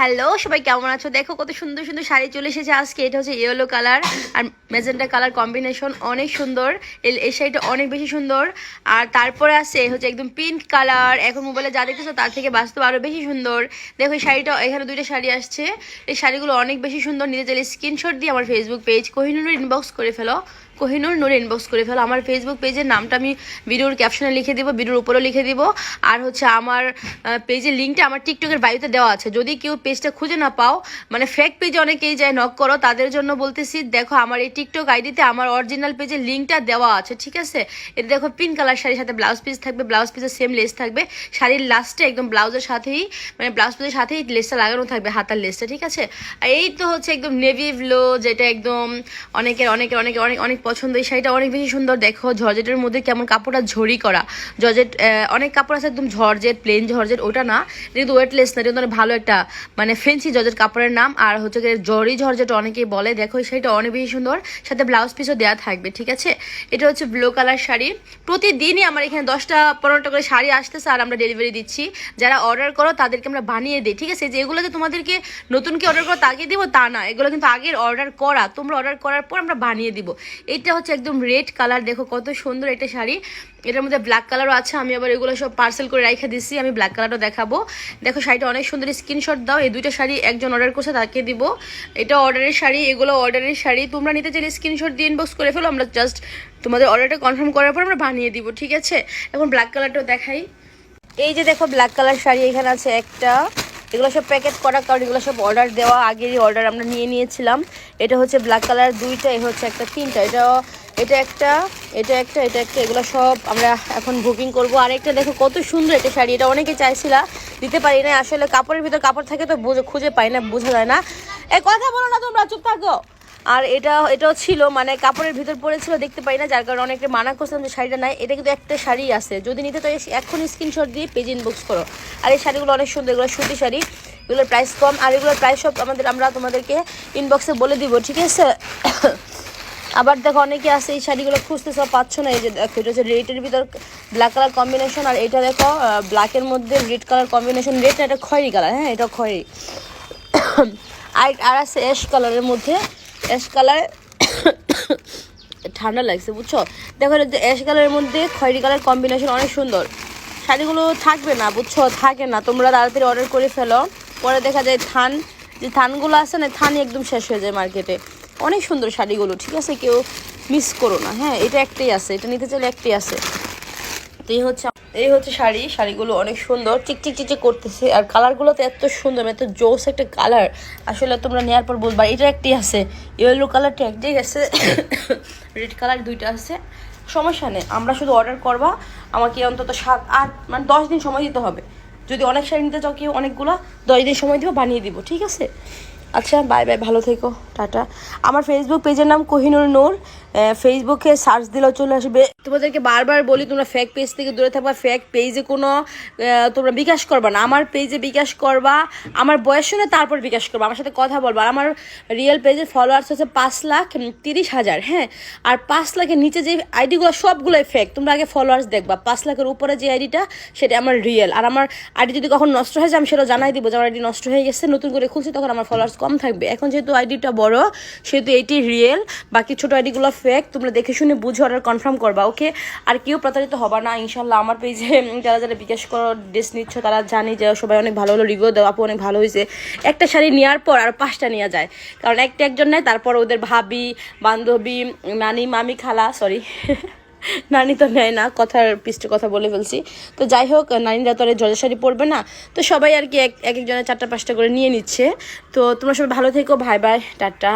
Hello, সবাই কেমন আছো? দেখো কত সুন্দর সুন্দর শাড়ি চলে এসেছে আজকে। এটা হচ্ছে ইয়েলো কালার আর মেজেন্টা কালার কম্বিনেশন অনেক সুন্দর। এই শাড়িটা অনেক বেশি সুন্দর। আর তারপরে আছে, হচ্ছে একদম পিঙ্ক কালার এখন মোবাইলে যা দেখতেছো তার থেকে বাস্তব আরও বেশি সুন্দর। দেখো এই শাড়িটা, এখানে দুইটা শাড়ি আসছে। এই শাড়িগুলো অনেক বেশি সুন্দর। নিতে চাইলে স্ক্রিনশট দিয়ে আমার ফেসবুক পেজ কোহিনুর ইনবক্স করে ফেলো। কোহিনুর নূর ইনবক্স করে ফেলো। আমার ফেসবুক পেজের নামটা আমি ভিডিওর ক্যাপশনে লিখে দিব ভিডিওর উপরেও লিখে দিব। আর হচ্ছে আমার পেজের লিঙ্কটা আমার টিকটকের বায়ুতে দেওয়া আছে। যদি কেউ পেজটা খুঁজে না পাও মানে ফেক পেজে অনেকেই যায় নক করো, তাদের জন্য বলতেছি, দেখো আমার এই টিকটক আইডিতে আমার অরিজিনাল পেজের লিঙ্কটা দেওয়া আছে, ঠিক আছে? এটা দেখো পিঙ্ক কালার শাড়ির সাথে ব্লাউজ পিস থাকবে ব্লাউজ পিসের সেম লেস থাকবে। শাড়ির লাস্টে একদম ব্লাউজের সাথেই মানে ব্লাউজ পিসের সাথেই লেসটা লাগানো থাকবে, হাতার লেসটা ঠিক আছে? এই তো হচ্ছে একদম নেভি ব্লো যেটা একদম অনেকের অনেকের অনেকের, অনেক অনেক পছন্দ, এই শাড়িটা অনেক বেশি সুন্দর। দেখো, জর্জেটের মধ্যে কেমন কাপড়টা ঝরি করা। জর্জেট অনেক কাপড় আছে একদম ঝরজেট প্লেন ঝরজেট ওটা না। কিন্তু ওয়েটলেস না কিন্তু অনেক ভালো একটা মানে ফেন্সি জর্জেট কাপড়ের নাম। আর হচ্ছে গিয়ে জরি ঝরজেট অনেকেই বলে, দেখো, এই শাড়িটা অনেক বেশি সুন্দর। সাথে ব্লাউজ পিসও দেওয়া থাকবে, ঠিক আছে? এটা হচ্ছে ব্লু কালার শাড়ি। প্রতিদিনই আমার এখানে দশটা, পনেরোটা করে শাড়ি আসতেছে, আর আমরা ডেলিভারি দিচ্ছি। যারা অর্ডার করো, তাদেরকে আমরা বানিয়ে দিই, ঠিক আছে? যে এগুলো যে তোমাদেরকে নতুন কি অর্ডার করো, তাকে দিব, তা না। এগুলো কিন্তু আগের অর্ডার করা। তোমরা অর্ডার করার পর আমরা বানিয়ে দিব। এটা হচ্ছে একদম রেড কালার দেখো কত সুন্দর একটা শাড়ি। এটার মধ্যে ব্ল্যাক কালারও আছে, আমি আবার এগুলো সব পার্সেল করে রেখে দিচ্ছি আমি ব্ল্যাক কালারও দেখাবো। দেখো শাড়িটা অনেক সুন্দর স্ক্রিনশট দাও, এই দুইটা শাড়ি একজন অর্ডার করছে তাকে দিব। এটা অর্ডারের শাড়ি, এগুলো অর্ডারের শাড়ি। তোমরা নিতে চাইলে স্ক্রিনশট দিয়ে ইনবক্স করে ফেলো, আমরা জাস্ট তোমাদের অর্ডারটা কনফার্ম করার পর আমরা বানিয়ে দিব, ঠিক আছে? এখন ব্ল্যাক কালারটাও দেখাই। এই যে দেখো ব্ল্যাক কালার শাড়ি এখানে আছে একটা। এগুলো সব প্যাকেট করা, কারণ এগুলো সব অর্ডার দেওয়া, আগেরই অর্ডার আমরা নিয়ে নিয়েছিলাম। এটা হচ্ছে ব্ল্যাক কালার দুইটা, এ হচ্ছে একটা তিনটা। এটা এটা একটা এটা একটা এটা একটা, এগুলো সব আমরা এখন বুকিং করব। আর একটা দেখো কত সুন্দর একটা শাড়ি, এটা অনেকে চাইছিলা, দিতে পারি না আসলে কাপড়ের ভিতর কাপড় থাকে তো খুঁজে পাই না, বোঝা যায় না। এ, কথা বলো না তোমরা, চুপ থাকো। আর এটা, এটাও ছিল মানে কাপড়ের ভিতর পড়েছিল, দেখতে পাই না, যার কারণে অনেকে মানা করছিলাম যে শাড়িটা নাই। এটা কিন্তু একটা শাড়ি আছে। যদি নিতে চাই এখন স্ক্রিনশট দিয়ে পেজ ইনবক্স করো। আর এই শাড়িগুলো অনেক সুন্দর, এগুলো সুতি শাড়ি, এগুলোর প্রাইস কম। আর এগুলোর প্রাইস সব আমাদের, আমরা তোমাদেরকে ইনবক্সে বলে দিব, ঠিক আছে? আবার দেখো, অনেকে আছে, এই শাড়িগুলো খুঁজতে সব পাচ্ছ না, এই যে দেখো, এটা হচ্ছে রেডের ভিতর ব্ল্যাক কালার কম্বিনেশন আর এটা দেখো ব্ল্যাকের মধ্যে রেড কালার কম্বিনেশন রেড না, এটা খয়েরি কালার হ্যাঁ এটা খয়েরি। আর আর আছে অ্যাশ কালারের মধ্যে। অ্যাশ কালার ঠান্ডা লাগছে, বুঝছ? দেখো যে অ্যাশ কালারের মধ্যে খয়েরি কালার কম্বিনেশন অনেক সুন্দর। শাড়িগুলো থাকবে না, বুঝছ? থাকে না, তোমরা তাড়াতাড়ি অর্ডার করে ফেলো। পরে দেখা যায় থান, যে থানগুলো আছে না, থানই একদম শেষ হয়ে যায় মার্কেটে অনেক সুন্দর শাড়িগুলো, ঠিক আছে? কেউ মিস করো না হ্যাঁ? এটা একটাই আছে, এটা নিতে চাইলে একটাই আছে। তো এই হচ্ছে এই হচ্ছে শাড়ি। শাড়িগুলো অনেক সুন্দর। চিকচিক চিকচিক করতেছে। আর কালারগুলো তো এত সুন্দর, এত জোস একটা কালার। আসলে তোমরা নেওয়ার পর বলবা, এটা একটি আছে। ইয়েলো কালারটা একটাই আছে। রেড কালার দুইটা আছে। সমস্যা নেই। আমরা শুধু অর্ডার করবা। আমাকে অন্তত সাত, আট মানে দশ দিন সময় দিতে হবে। যদি অনেক শাড়ি নিতে চাও, কেউ অনেকগুলো, দশ দিন সময় দিব, বানিয়ে দিব। ঠিক আছে? আচ্ছা বাই বাই ভালো থেকো। টাটা। আমার ফেসবুক পেজের নাম কোহিনুর নূর। ফেসবুকে সার্চ দিলেও চলে আসবে। তোমাদেরকে বারবার বলি, তোমরা ফেক পেজ থেকে দূরে থাকবা ফেক পেজে কোনো তোমরা বিকাশ করবা না। আমার পেজে বিকাশ করবা, আমার বয়স শুনে তারপর বিকাশ করবা, আমার সাথে কথা বলবা। আমার রিয়েল পেজে ফলোয়ার্স হচ্ছে পাঁচ লাখ তিরিশ হাজার হ্যাঁ? আর পাঁচ লাখের নিচে যে আইডিগুলো সবগুলোই ফেক তোমরা আগে ফলোয়ার্স দেখবা। পাঁচ লাখের উপরে যে আইডিটা সেটা আমার রিয়েল আর আমার আইডি যদি কখন নষ্ট হয়ে যায়, আমি সেটা জানাই দিব যে আমার আইডি নষ্ট হয়ে গেছে, নতুন করে খুলছি, তখন আমার ফলোয়ার্স কম থাকবে। এখন যেহেতু আইডিটা বড়, সেহেতু এইটি রিয়েল বাকি ছোটো আইডিগুলো ফেক তোমরা দেখে শুনে বুঝে অর্ডার কনফার্ম করবা ওকে আর কেউ প্রতারিত হবা না ইনশাল্লাহ আমার পেজে যারা যারা বিকাশ করো ড্রেস নিচ্ছ, তারা জানি যে সবাই অনেক ভালো ভালো রিভিউ দেওয়া আপু অনেক ভালো হয়েছে। একটা শাড়ি নেওয়ার পর আর পাঁচটা নেওয়া যায়। কারণ একটা একজন নেয়, তারপর ওদের ভাবি, বান্ধবী, নানি, মামি, খালা সরি নানি তো নেয় না, কথার পৃষ্ঠে কথা বলে ফেলছি। তো যাই হোক, নানিরা তো আর জজা শাড়ি পরবে না। তো সবাই আর কি এক একজনের চারটা পাঁচটা করে নিয়ে নিচ্ছে। তো তোমরা সবাই ভালো থেকো ভাই বাই টাটা।